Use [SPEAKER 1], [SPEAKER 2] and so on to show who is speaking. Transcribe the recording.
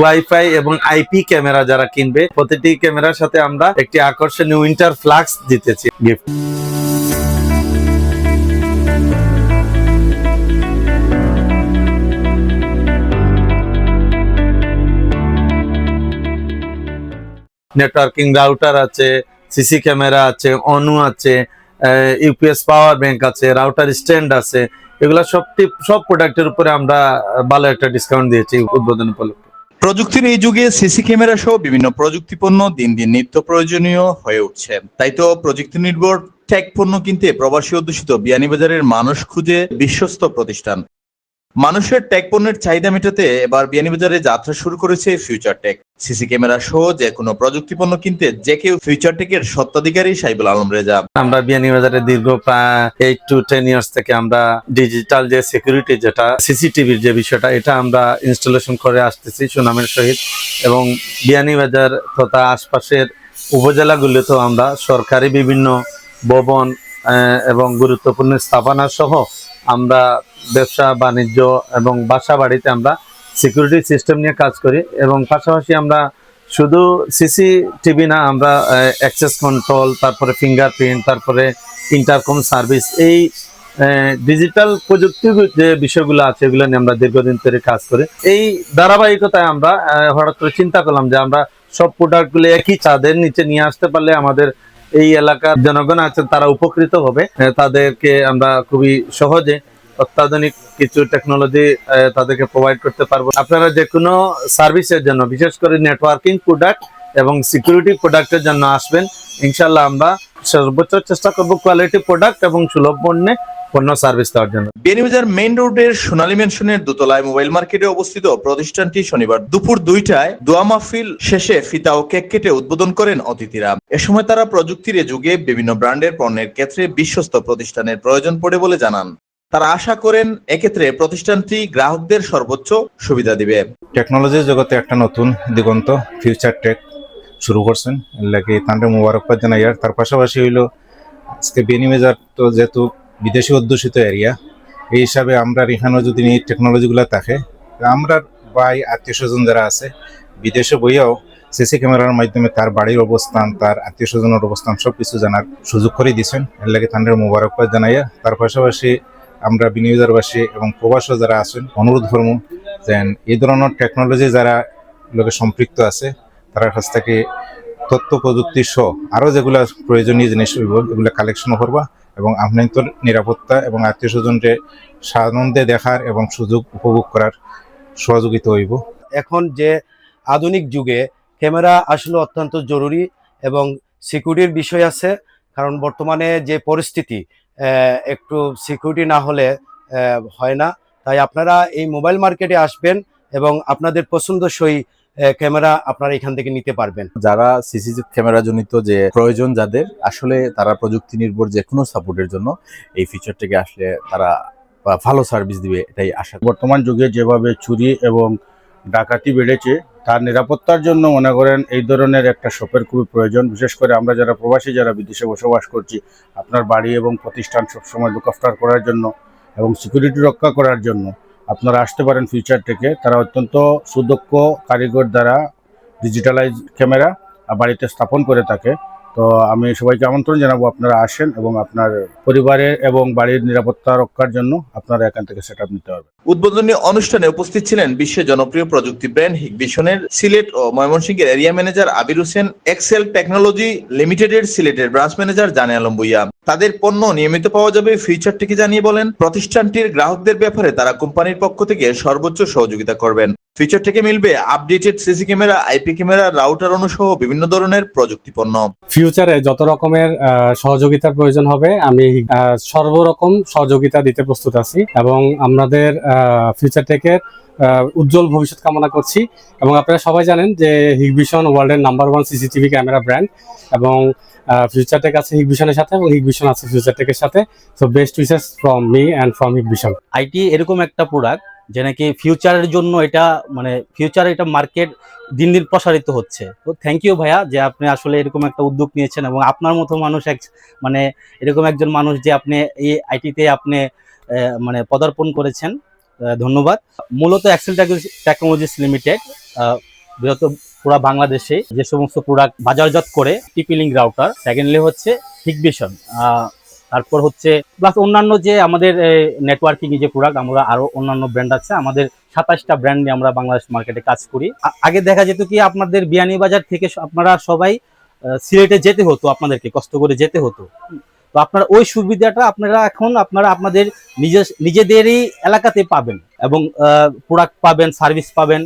[SPEAKER 1] Wifi এবং IP camera যারা কিনবে, প্রতিটি ক্যামেরার সাথে আমরা একটি আকর্ষণীয় উইন্টার ফ্লাক্স দিতেছি। গিফট নেটওয়ার্কিং রাউটার আছে সিসি ক্যামেরা আছে অনু আছে ইউপিএস পাওয়ার ব্যাংক আছে রাউটার স্ট্যান্ড আছে। এগুলা সব টিপ- সব প্রোডাক্টের উপরে আমরা ভালো একটা ডিসকাউন্ট দিয়েছি উদ্বোধন উপলক্ষে।
[SPEAKER 2] প্রযুক্তির এই যুগে সিসি ক্যামেরা সহ বিভিন্ন প্রযুক্তি পণ্য দিন দিন নিত্য প্রয়োজনীয় হয়ে উঠছে। তাই তো প্রযুক্তি নির্ভর টেক পণ্য কিনতে প্রবাসী অধ্যুষিত বিয়ানীবাজারের মানুষ খুঁজে বিশ্বস্ত প্রতিষ্ঠান। মানুষের টেক পণ্যের চাহিদা মেটাতে এবার বিয়ানীবাজারে যাত্রা শুরু করেছে ফিউচার টেক সিসি ক্যামেরা সহ যে কোনো প্রযুক্তি পণ্য কিনতে যে কেউ ফিউচার টেকের সত্ত্বাধিকারী সাইবুল আলম রেজা।
[SPEAKER 1] আমরা বিয়ানীবাজারে দীর্ঘ প্রায় এইট টু টেন ইয়ার্স থেকে আমরা ডিজিটাল যে সিকিউরিটি যেটা সিসিটিভির যে বিষয়টা, এটা আমরা ইনস্টলেশন করে আসতেছি সুনামের সহিত। এবং বিয়ানীবাজার তথা আশপাশের উপজেলাগুলিতেও আমরা সরকারি বিভিন্ন ভবন এবং গুরুত্বপূর্ণ স্থাপনা সহ আমরা ব্যবসা, বাণিজ্য এবং বাসা বাড়িতে আমরা সিকিউরিটি সিস্টেম নিয়ে কাজ করি এবং পাশাপাশি আমরা শুধু সিসিটিভি না, আমরা অ্যাক্সেস কন্ট্রোল তারপরে ফিঙ্গারপ্রিন্ট তারপরে ইন্টারকম সার্ভিস এই ডিজিটাল প্রযুক্তি যে বিষয়গুলো আছে, এগুলো নিয়ে আমরা দীর্ঘদিন ধরে কাজ করি। এই ধারাবাহিকতায় আমরা হঠাৎ করে চিন্তা করলাম যে আমরা সব প্রোডাক্টগুলো একই চাঁদের নিচে নিয়ে আসতে পারলে আমাদের এই এলাকার জনগণ আছে, তারা উপকৃত হবে। তাদেরকে আমরা খুবই সহজে অত্যাধুনিক কিছু টেকনোলজি তাদেরকে প্রোভাইড করতে পারব। আপনারা যে কোনো সার্ভিসের জন্য, বিশেষ করে নেটওয়ার্কিং প্রোডাক্ট এবং সিকিউরিটি প্রোডাক্টের জন্য আসবেন ইনশাল্লাহ আমরা সর্বোচ্চ চেষ্টা করব কোয়ালিটি প্রোডাক্ট এবং সুলভ মূল্যে পণ্য সার্ভিস দেওয়ার জন্য।
[SPEAKER 2] বিয়ানীবাজার মেইন রোডের সোনালী মেনশনের দোতলায় মোবাইল মার্কেটে অবস্থিত প্রতিষ্ঠানটি শনিবার দুপুর দুইটায় দোয়া মাহফিল শেষে ফিতা ও কেক কেটে উদ্বোধন করেন অতিথিরা। এ সময় তারা প্রযুক্তির যুগে বিভিন্ন ব্র্যান্ডের পণ্যের ক্ষেত্রে বিশ্বস্ত প্রতিষ্ঠানের প্রয়োজন পড়ে বলে জানান। তারা আশা করেন এক্ষেত্রে প্রতিষ্ঠানটি গ্রাহকদের সর্বোচ্চ সুবিধা দিবে।
[SPEAKER 3] টেকনোলজির জগতে একটা নতুন দিগন্ত ফিউচার টেক শুরু করছেন। লাগে তান্ডে মুবারকবাদ জানাই। আর তার পাশাপাশি হইল, আজকে বেনিমেজার তো যেহেতু বিদেশি অধ্যুষিত এরিয়া এই হিসাবে আমরা এখানেও যদি এই টেকনোলজিগুলো থাকে আমরা ভাই আত্মীয় স্বজন যারা আছে, বিদেশে বইয়াও সিসি ক্যামেরার মাধ্যমে তার বাড়ির অবস্থান, তার আত্মীয় স্বজনের অবস্থান সব কিছু জানার সুযোগ করে দিয়েছেন। এর লাগে তান্ডের মুবারকবাদ জানাইয়া, তার পাশাপাশি আমরা বিনিয়োগবাসী এবং প্রবাসী যারা আছেন, অনুরোধ ধর্ম দেন এই ধরনের টেকনোলজি যারা লোকে সম্পৃক্ত আছে, তারা কাছ থেকে তথ্য, প্রযুক্তি সহ আরও যেগুলো প্রয়োজনীয় জিনিস এগুলো কালেকশন করবা এবং আপনার নিরাপত্তা এবং আত্মীয় স্বজনকে সানন্দে দেখার এবং সুযোগ উপভোগ করার সহযোগিতা হইব।
[SPEAKER 4] এখন যে আধুনিক যুগে ক্যামেরা আসলে অত্যন্ত জরুরি এবং সিকিউরিটির বিষয় আছে, কারণ বর্তমানে যে পরিস্থিতি একটু সিকিউরিটি না হলে হয় না। তাই আপনারা এই মোবাইল মার্কেটে আসবেন এবং আপনাদের পছন্দসই ক্যামেরা আপনারা এখান থেকে নিতে পারবেন।
[SPEAKER 5] যারা সিসি ক্যামেরা জনিত যে প্রয়োজন যাদের, আসলে তারা প্রযুক্তি নির্ভর যে কোনো সাপোর্টের জন্য এই ফিচারটাকে আসলে তারা ভালো সার্ভিস দিবে, এটাই আশা।
[SPEAKER 6] বর্তমান যুগে যেভাবে চুরি এবং ডাকাতি বেড়েছে, তার নিরাপত্তার জন্য মনে করেন এই ধরনের একটা শপের খুবই প্রয়োজন। বিশেষ করে আমরা যারা প্রবাসী, যারা বিদেশে বসবাস করছি, আপনার বাড়ি এবং প্রতিষ্ঠান সবসময় লুক আফটার করার জন্য এবং সিকিউরিটি রক্ষা করার জন্য আপনারা আসতে পারেন ফিউচার থেকে। তারা অত্যন্ত সুদক্ষ কারিগর দ্বারা ডিজিটালাইজ ক্যামেরা বাড়িতে স্থাপন করে থাকে। তো আমি সবাইকে আমন্ত্রণ জানাব আপনারা আসেন এবং আপনার পরিবারের এবং বাড়ির নিরাপত্তা রক্ষার জন্য আপনারা এখান থেকে সেট নিতে হবে
[SPEAKER 2] উদ্বোধনী অনুষ্ঠানে উপস্থিত ছিলেন বিশ্বের জনপ্রিয় প্রযুক্তি ব্র্যান্ড হিগভিশনের সিলেট ও ময়মনসিংহের area manager Abir Hossain, Excel technology লিমিটেডের সিলেটের ব্রাঞ্চ ম্যানেজার জানে আলম ভুইয়া। তাদের পণ্য নিয়মিত পাওয়া যাবে ফিউচার থেকে জানিয়ে বলেন, প্রতিষ্ঠানটির গ্রাহকদের ব্যাপারে তারা কোম্পানির পক্ষ থেকে সর্বোচ্চ সহযোগিতা করবেন। ফিউচার থেকে মিলবে updated CC camera, IP camera, router অনুসহ বিভিন্ন ধরনের প্রযুক্তি পণ্য।
[SPEAKER 7] ফিউচারে যত রকমের সহযোগিতার প্রয়োজন হবে, আমি সর্বরকম সহযোগিতা দিতে প্রস্তুত আছি এবং আমাদের ফিউচার টেকের উজ্জ্বল ভবিষ্যৎ কামনা করছি এবং আপনারা সবাই জানেন যে হিগভিশন ওয়ার্ল্ডের number one CCTV camera brand এবং ফিউচার টেক আছে হিগভিশনের সাথে এবং হিগভিশন আছে ফিউচার টেকের সাথে। So best wishes from me and from Hikvision
[SPEAKER 8] IT এরকম একটা প্রোডাক্ট যে নাকি ফিউচারের জন্য এটা মানে ফিউচার এটা মার্কেট দিন দিন প্রসারিত হচ্ছে। তো থ্যাংক ইউ ভাইয়া যে আপনি আসলে এরকম একটা উদ্যোগ নিয়েছেন এবং আপনার মতো মানুষ এক মানে এরকম একজন মানুষ যে আপনি এই আইটিতে আপনি মানে পদার্পণ করেছেন ধন্যবাদ। মূলত এক্সেল টেকনোলজিস লিমিটেড বৃহত্তর পুরো বাংলাদেশে যে সমস্ত প্রোডাক্ট বাজারজাত করে টিপিলিং রাউটার সেকেন্ডলি হচ্ছে হিগভিশন তারপর হচ্ছে প্লাস অন্যান্য যে আমাদের নেটওয়ার্কিং যে প্রোডাক্ট আমরা আরও অন্যান্য ব্র্যান্ড আছে, আমাদের সাতাশটা ব্র্যান্ড নিয়ে আমরা বাংলাদেশ মার্কেটে কাজ করি। আগে দেখা যেত কি, আপনাদের বিয়ানীবাজার থেকে আপনারা সবাই সিলেটে যেতে হতো আপনাদেরকে, কষ্ট করে যেতে হতো। তো আপনারা ওই সুবিধাটা আপনারা এখন, আপনারা আপনাদের নিজের নিজেদেরই এলাকাতে পাবেন এবং প্রোডাক্ট পাবেন সার্ভিস পাবেন।